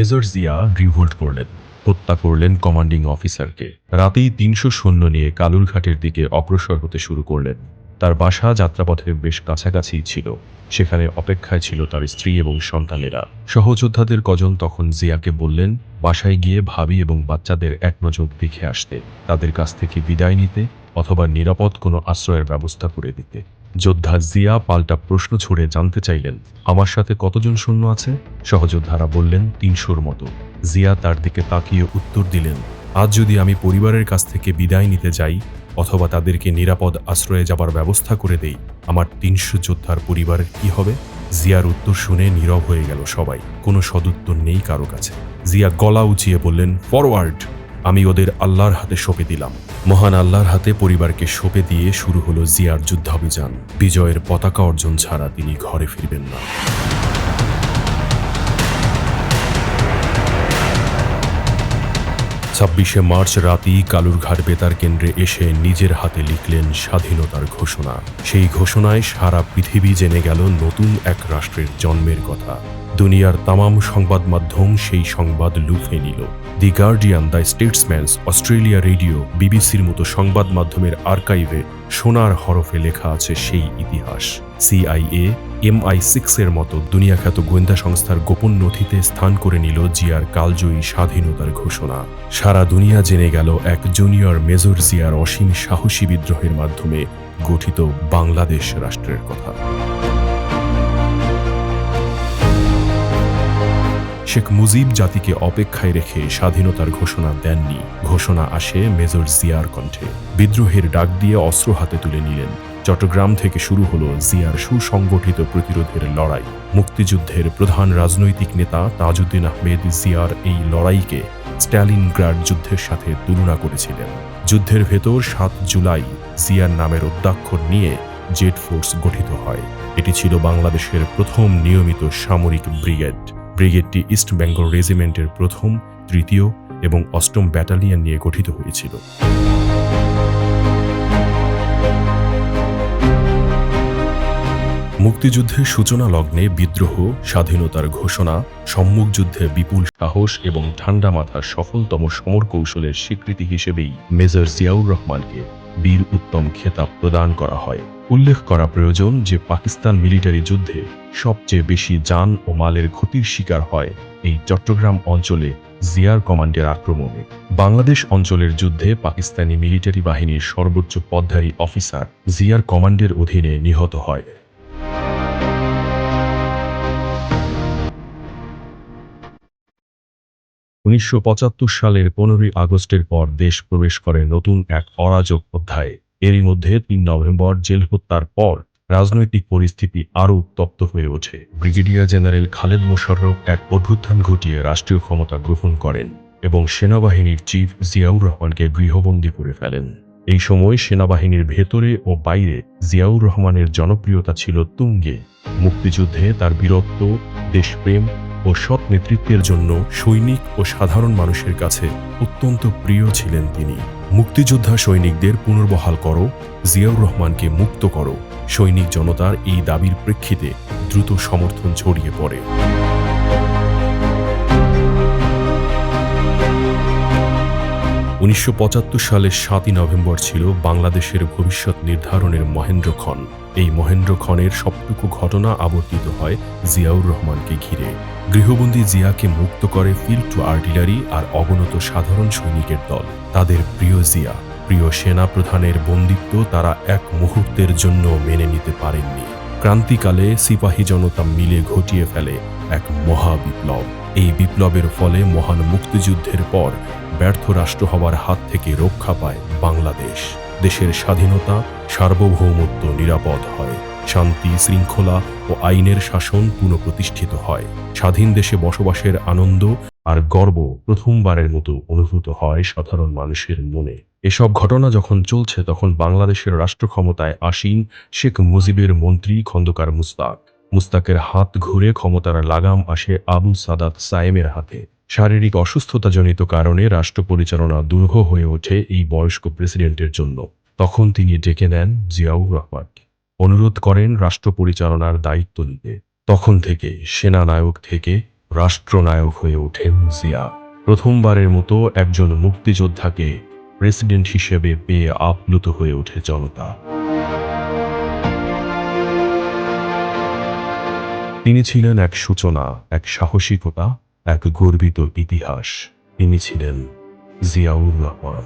Major Zia revolt করলেন, হত্যা করলেন কমান্ডিং অফিসারকে। রাতেই তিনশো সৈন্য নিয়ে কালুরঘাটের দিকে অগ্রসর হতে শুরু করলেন। তার বাসা যাত্রাপথের বেশ কাছাকাছি ছিল। সেখানে অপেক্ষায় ছিল তার স্ত্রী এবং সন্তানেরা। সহযোদ্ধাদের কজন তখন জিয়াকে বললেন, বাসায় গিয়ে ভাবি এবং বাচ্চাদের এক নজর দেখে আসতে। তাদের কাছ থেকে বিদায় নিতে অথবা নিরাপদ কোনো আশ্রয়ের ব্যবস্থা করে দিতে। যোদ্ধা জিয়া পাল্টা প্রশ্ন ছুড়ে জানতে চাইলেন, আমার সাথে কতজন সৈন্য আছে? সহযোদ্ধারা বললেন, তিনশোর মতো। জিয়া তার দিকে তাকিয়ে উত্তর দিলেন, আজ যদি আমি পরিবারের কাছ থেকে বিদায় নিতে যাই, অথবা তাদেরকে নিরাপদ আশ্রয়ে যাবার ব্যবস্থা করে দেই, আমার তিনশো যোদ্ধার পরিবারের কি হবে? জিয়ার উত্তর শুনে নীরব হয়ে গেল সবাই, কোনো সদুত্তর নেই কারও কাছে। জিয়া গলা উঁচিয়ে বললেন, ফরওয়ার্ড! আমি ওদের আল্লাহর হাতে সঁপে দিলাম। মহান আল্লাহর হাতে পরিবারকে সঁপে দিয়ে শুরু হলো জিয়ার যুদ্ধাভিযান। বিজয়ের পতাকা অর্জন ছাড়া তিনি ঘরে ফিরবেন না। ছাব্বিশে মার্চ রাতেই কালুরঘাট বেতার কেন্দ্রে এসে নিজের হাতে লিখলেন স্বাধীনতার ঘোষণা। সেই ঘোষণায় সারা পৃথিবী জেনে গেল নতুন এক রাষ্ট্রের জন্মের কথা। দুনিয়ার তামাম সংবাদ মাধ্যম সেই সংবাদ লুফে নিল। The Guardian, the Statesmans, Australia radio, বিবিসির মতো সংবাদ মাধ্যমের আর্কাইভে সোনার হরফে লেখা আছে সেই ইতিহাস। সিআইএ, এমআই সিক্সের মতো দুনিয়াখ্যাত গোয়েন্দা সংস্থার গোপন নথিতে স্থান করে নিল জিয়ার কালজয়ী স্বাধীনতার ঘোষণা। সারা দুনিয়া জেনে গেল এক জুনিয়র মেজর জিয়ার অসীম সাহসী বিদ্রোহের মাধ্যমে গঠিত বাংলাদেশ রাষ্ট্রের কথা। শেখ মুজিব জাতিকে অপেক্ষায় রেখে স্বাধীনতার ঘোষণা দেননি। ঘোষণা আসে মেজর জিয়ার কণ্ঠে। বিদ্রোহের ডাক দিয়ে অস্ত্র হাতে তুলে নিলেন। চট্টগ্রাম থেকে শুরু হলো জিয়ার সুসংগঠিত প্রতিরোধের লড়াই। মুক্তিযুদ্ধের প্রধান রাজনৈতিক নেতা তাজউদ্দিন আহমেদ জিয়ার এই লড়াইকে স্ট্যালিনগ্রাড যুদ্ধের সাথে তুলনা করেছিলেন। যুদ্ধের ভেতর সাত জুলাই জিয়ার নামের অধ্যাক্ষর নিয়ে জেট ফোর্স গঠিত হয়। এটি ছিল বাংলাদেশের প্রথম নিয়মিত সামরিক ব্রিগেড। ব্রিগেডটি ইস্ট বেঙ্গল রেজিমেন্টের প্রথম, তৃতীয় এবং অষ্টম ব্যাটালিয়ন নিয়ে গঠিত হয়েছিল। মুক্তিযুদ্ধের সূচনা লগ্নে বিদ্রোহ, স্বাধীনতার ঘোষণা, সম্মুখ যুদ্ধে বিপুল সাহস এবং ঠান্ডা মাথার সফলতম সমর কৌশলের স্বীকৃতি হিসেবেই মেজর জিয়াউর রহমানকে বীর উত্তম খেতাব প্রদান করা হয়। উল্লেখ করা প্রয়োজন যে পাকিস্তান মিলিটারি যুদ্ধে সবচেয়ে বেশি যান ও মালের ক্ষতির শিকার হয় এই চট্টগ্রাম অঞ্চলে জিয়ার কমান্ডের আক্রমণে। বাংলাদেশ অঞ্চলের যুদ্ধে পাকিস্তানি মিলিটারি বাহিনীর সর্বোচ্চ পদধারী অফিসার জিয়ার কমান্ডের অধীনে নিহত হয়। উনিশশো সালের পনেরোই আগস্টের পর দেশ প্রবেশ করে নতুন এক অরাজক অধ্যায়ে। এরই মধ্যে তিন নভেম্বর জেল হত্যার পর রাজনৈতিক পরিস্থিতি আরও উত্তপ্ত হয়ে ওঠে। ব্রিগেডিয়ার জেনারেল খালেদ মোশাররফ এক অভ্যুত্থান ঘটিয়ে রাষ্ট্রীয় ক্ষমতা গ্রহণ করেন এবং সেনাবাহিনীর চিফ জিয়াউর রহমানকে গৃহবন্দী করে ফেলেন। এই সময় সেনাবাহিনীর ভেতরে ও বাইরে জিয়াউর রহমানের জনপ্রিয়তা ছিল তুঙ্গে। মুক্তিযুদ্ধে তার বীরত্ব, দেশপ্রেম ও সৎ নেতৃত্বের জন্য সৈনিক ও সাধারণ মানুষের কাছে অত্যন্ত প্রিয় ছিলেন তিনি। মুক্তিযোদ্ধা সৈনিকদের পুনর্বহাল করো, জিয়াউর রহমানকে মুক্ত করো। সৈনিক জনতার এই দাবির প্রেক্ষিতে দ্রুত সমর্থন ছড়িয়ে পড়ে। উনিশশো পঁচাত্তর সালের সাতই নভেম্বর ছিল বাংলাদেশের ভবিষ্যৎ নির্ধারণের মহেন্দ্রক্ষণ এই মহেন্দ্রক্ষণের সবটুকু ঘটনা আবর্তিত হয় জিয়াউর রহমানকে ঘিরে। গৃহবন্দী জিয়াকে মুক্ত করে ফিল্ড টু আর্টিলারি আর অবনত সাধারণ সৈনিকের দল। তাদের প্রিয় জিয়া, প্রিয় সেনা প্রধানের বন্দিত্ব তারা এক মুহূর্তের জন্য মেনে নিতে পারেননি। ক্রান্তিকালে সিপাহী জনতা মিলে ঘটিয়ে ফেলে এক মহা বিপ্লব এই বিপ্লবের ফলে মহান মুক্তিযুদ্ধের পর ব্যর্থ রাষ্ট্র হওয়ার হাত থেকে রক্ষা পায় বাংলাদেশ। দেশের স্বাধীনতা, সার্বভৌমত্ব নিরাপদ হয়। শান্তি, শৃঙ্খলা ও আইনের শাসন পুনঃপ্রতিষ্ঠিত হয়। স্বাধীন দেশে বসবাসের আনন্দ আর গর্ব প্রথমবারের মতো অনুভূত হয় সাধারণ মানুষের মনে। এসব ঘটনা যখন চলছে, তখন বাংলাদেশের রাষ্ট্র ক্ষমতায় আসীন শেখ মুজিবের মন্ত্রী খন্দকার মুস্তাক। মুস্তাকের হাত ঘুরে ক্ষমতার লাগাম আসে আবু সাদাত সায়েমের হাতে। শারীরিক অসুস্থতাজনিত কারণে রাষ্ট্র পরিচালনা দুর্হ হয়ে ওঠে এই বয়স্ক প্রেসিডেন্টের জন্য। তখন তিনি ডেকে নেন জিয়াউর রহমানকে। অনুরোধ করেন রাষ্ট্র পরিচালনার দায়িত্ব নিতে। তখন থেকে সেনানায়ক থেকে রাষ্ট্রনায়ক হয়ে ওঠেন জিয়া। প্রথমবারের মতো একজন মুক্তিযোদ্ধাকে প্রেসিডেন্ট হিসেবে পেয়ে আপ্লুত হয়ে ওঠে জনতা। তিনি ছিলেন এক সূচনা, এক সাহসিকতা, এক গর্বিত ইতিহাস। তিনি ছিলেন জিয়াউর রহমান।